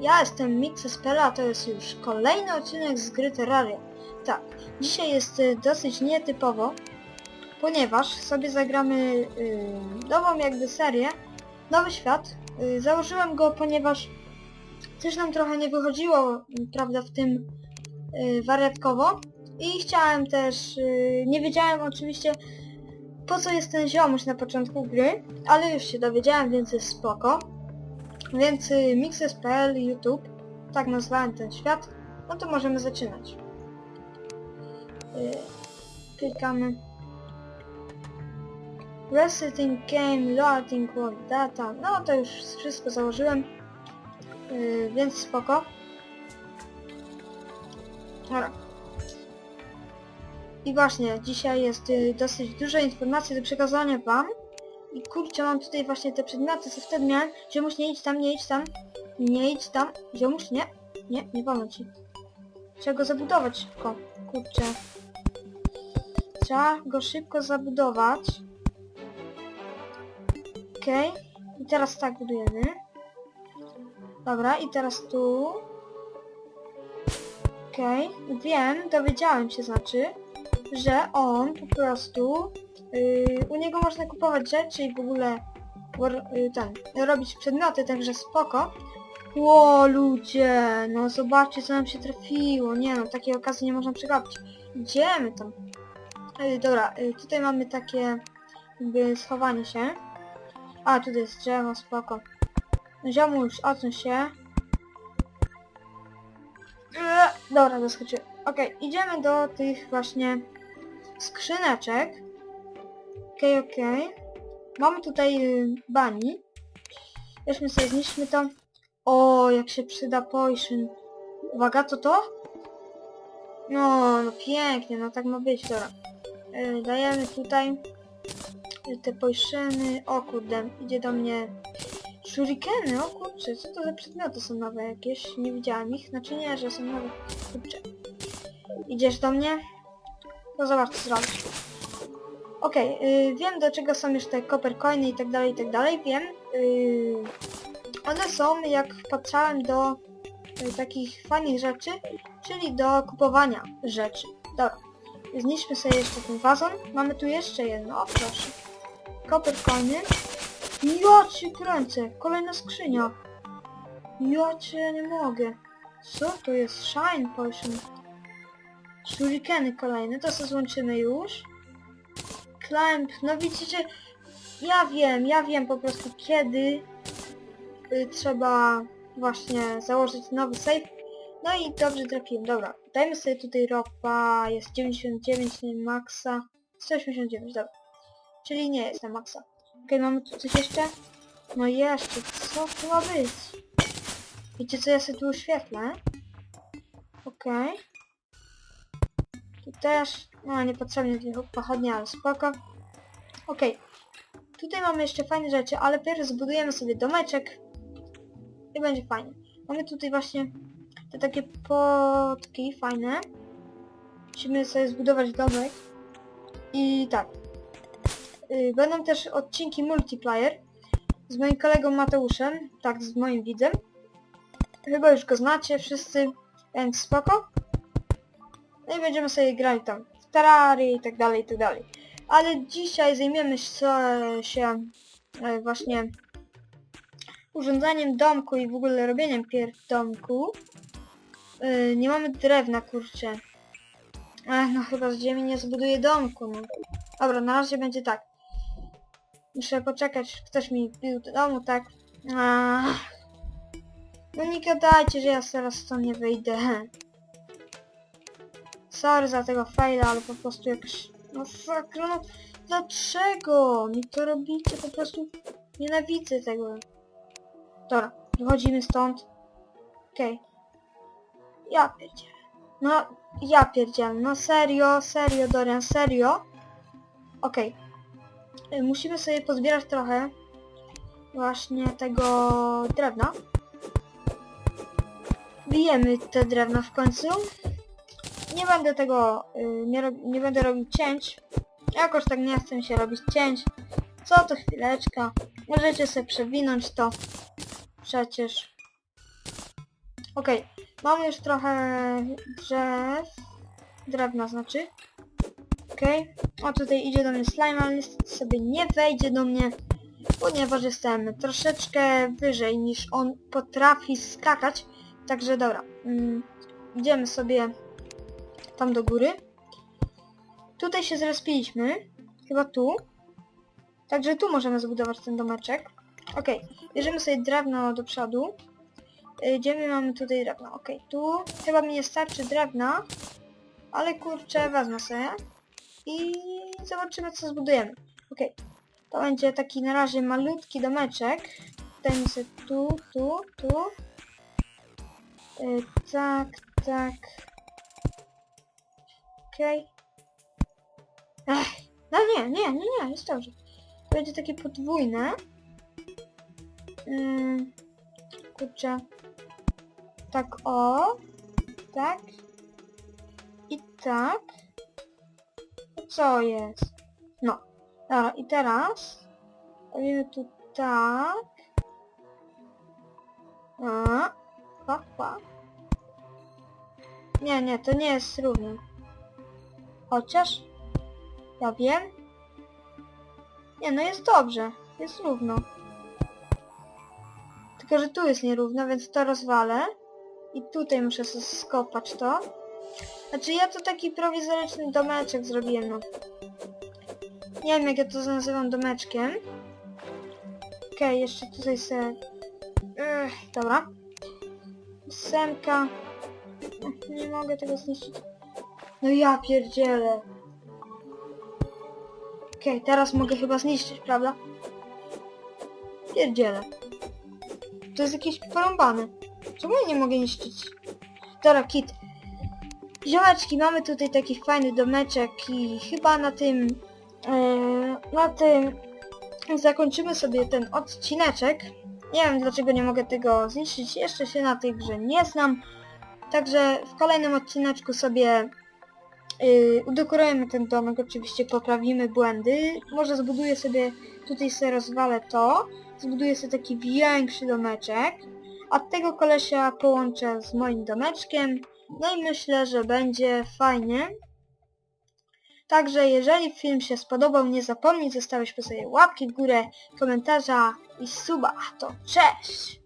Ja jestem Mixespela, to jest już kolejny odcinek z gry Terraria. Tak, dzisiaj jest y, dosyć nietypowo, ponieważ sobie zagramy y, nową jakby serię, Nowy Świat. Y, założyłem go, ponieważ coś nam trochę nie wychodziło, prawda, w tym y, wariatkowo. I chciałem też, nie wiedziałem oczywiście po co jest ten ziomuś na początku gry, ale już się dowiedziałem, więc jest spoko. Więc y, Mixes.pl, YouTube, tak nazwałem ten świat, no to możemy zaczynać. Y, klikamy. Resetting game, loading world data, no to już wszystko założyłem, y, więc spoko. Dobra. I właśnie, dzisiaj jest y, dosyć dużo informacji do przekazania wam. I kurczę, mam tutaj właśnie te przedmioty, co wtedy miałem. Ziomuś, nie idź tam, nie idź tam. Nie idź tam. Ziomuś, nie. Nie, nie wolno ci. Trzeba go zabudować szybko. Kurczę. Trzeba go szybko zabudować. Okej. I teraz tak budujemy. Dobra, i teraz tu. Okej. Wiem, dowiedziałem się znaczy, że on po prostu Yy, u niego można kupować rzeczy i w ogóle yy, ten, robić przedmioty, także spoko. Ło ludzie, no zobaczcie co nam się trafiło, nie no, takiej okazji nie można przegapić. Idziemy tam. Yy, dobra, yy, tutaj mamy takie jakby schowanie się. A, tutaj jest drzewo, spoko. Ziomuś, odsuń się. Yy, dobra, zaskoczyłem. Okej, idziemy do tych właśnie skrzyneczek. Okej, okej. Mamy tutaj y, bani. Weźmy sobie, zniszczmy to. O, jak się przyda potion. Uwaga, co to? No, no pięknie, no tak ma być, dobra. Y, dajemy tutaj y, te potiony. O kurde, idzie do mnie shurikeny, o kurczę, co to za przedmioty są nowe jakieś? Nie widziałem ich, znaczy nie, że są nowe. Kurczę. Idziesz do mnie? No zobacz, co zrobisz. Okej, y, wiem do czego są już te copper coiny i tak dalej, i tak dalej, wiem. Y, one są, jak patrzałem, do y, takich fajnych rzeczy, czyli do kupowania rzeczy. Dobra, zniszczmy sobie jeszcze ten wazon. Mamy tu jeszcze jedno, o proszę. Copper coiny. Ja kręcę, kolejna skrzynia. Ja cię nie mogę. Co to jest? Shine potion. Shurikeny kolejne, to sobie złączymy już. Climb, no widzicie, ja wiem, ja wiem po prostu kiedy y, trzeba właśnie założyć nowy save. No i dobrze trafiłem, dobra. Dajmy sobie tutaj ropa, jest 99 nie maksa, 189, dobra. Czyli nie jest na maksa. Okej, mamy tu coś jeszcze? No jeszcze, co to ma być? Wiecie co, ja sobie tu oświetlę. Okej. Tu też, no niepotrzebnie dwie pochodnie, ale spoko. Okej. Tutaj mamy jeszcze fajne rzeczy, ale pierw zbudujemy sobie domeczek. I będzie fajnie. Mamy tutaj właśnie te takie potki fajne. Musimy sobie zbudować domek. I tak. Yy, Będą też odcinki multiplayer z moim kolegą Mateuszem, tak, z moim widzem. Chyba już go znacie wszyscy, więc spoko. No i będziemy sobie grali tam w Terrarii i tak dalej, i tak dalej. Ale dzisiaj zajmiemy się, e, właśnie urządzaniem domku i w ogóle robieniem pierw domku. E, nie mamy drewna, kurczę. Ech, no chyba z ziemi nie zbuduję domku, no. Dobra, na razie będzie tak. Muszę poczekać, ktoś mi wbił do domu, tak. Ach. No nie gadajcie, że ja teraz stąd nie wyjdę. Sorry za tego faila, ale po prostu jakoś... No sakra, no dlaczego mi to robicie? Po prostu nienawidzę tego. Dobra, wychodzimy stąd. Okej. Ja pierdzielę. No, ja pierdzielę. No serio, serio, Dorian, serio. Okej. Y, Musimy sobie pozbierać trochę właśnie tego drewna. Bijemy te drewna w końcu. Nie będę tego, y, nie, nie będę robił cięć. Jakoś tak nie chcę się robić cięć. Co to chwileczka. Możecie sobie przewinąć to. Przecież. Okej, mamy już trochę drzew. Drewna znaczy. Okej. O, tutaj idzie do mnie slime, ale niestety sobie nie wejdzie do mnie, ponieważ jestem troszeczkę wyżej niż on potrafi skakać. Także dobra. Mm, idziemy sobie tam do góry. Tutaj się zrespiliśmy. Chyba tu. Także tu możemy zbudować ten domeczek. Okej, bierzemy sobie drewno do przodu. Y, Gdzie my mamy tutaj drewno? Okej, tu chyba mi nie starczy drewna, ale kurczę, wezmę sobie i zobaczymy co zbudujemy. Okej, to będzie taki na razie malutki domeczek. Dajmy sobie tu, tu, tu. Y, tak, tak. Okej. Ech, no nie, nie, nie, nie, jest dobrze. Będzie takie podwójne. Ym, kurczę. Tak o. Tak. I tak. No co jest? No. Dobra, i teraz robimy tu tak. A. Pa, pa. Nie, nie, to nie jest równe. Chociaż ja wiem. Nie, no jest dobrze. Jest równo. Tylko, że tu jest nierówno, więc to rozwalę. I tutaj muszę skopać to. Znaczy ja to taki prowizoryczny domeczek zrobiłem, no. Nie wiem jak ja to nazywam domeczkiem. Okej, jeszcze tutaj se... Ech, dobra. Semka. Ech, Nie mogę tego zniszczyć. No ja pierdzielę. Okej, teraz mogę chyba zniszczyć, prawda? Pierdzielę. To jest jakieś porąbane. Czemu ja nie mogę niszczyć? Dobra, kit. Ziomeczki, mamy tutaj taki fajny domeczek i chyba na tym... e, na tym zakończymy sobie ten odcineczek. Nie wiem dlaczego nie mogę tego zniszczyć, jeszcze się na tej grze nie znam. Także w kolejnym odcineczku sobie yy, udekorujemy ten domek, oczywiście poprawimy błędy. Może zbuduję sobie, tutaj sobie rozwalę to, zbuduję sobie taki większy domeczek, a tego kolesia połączę z moim domeczkiem. No i myślę, że będzie fajnie. Także jeżeli film się spodobał, nie zapomnij zostawić po sobie łapki w górę, komentarza i suba. To cześć!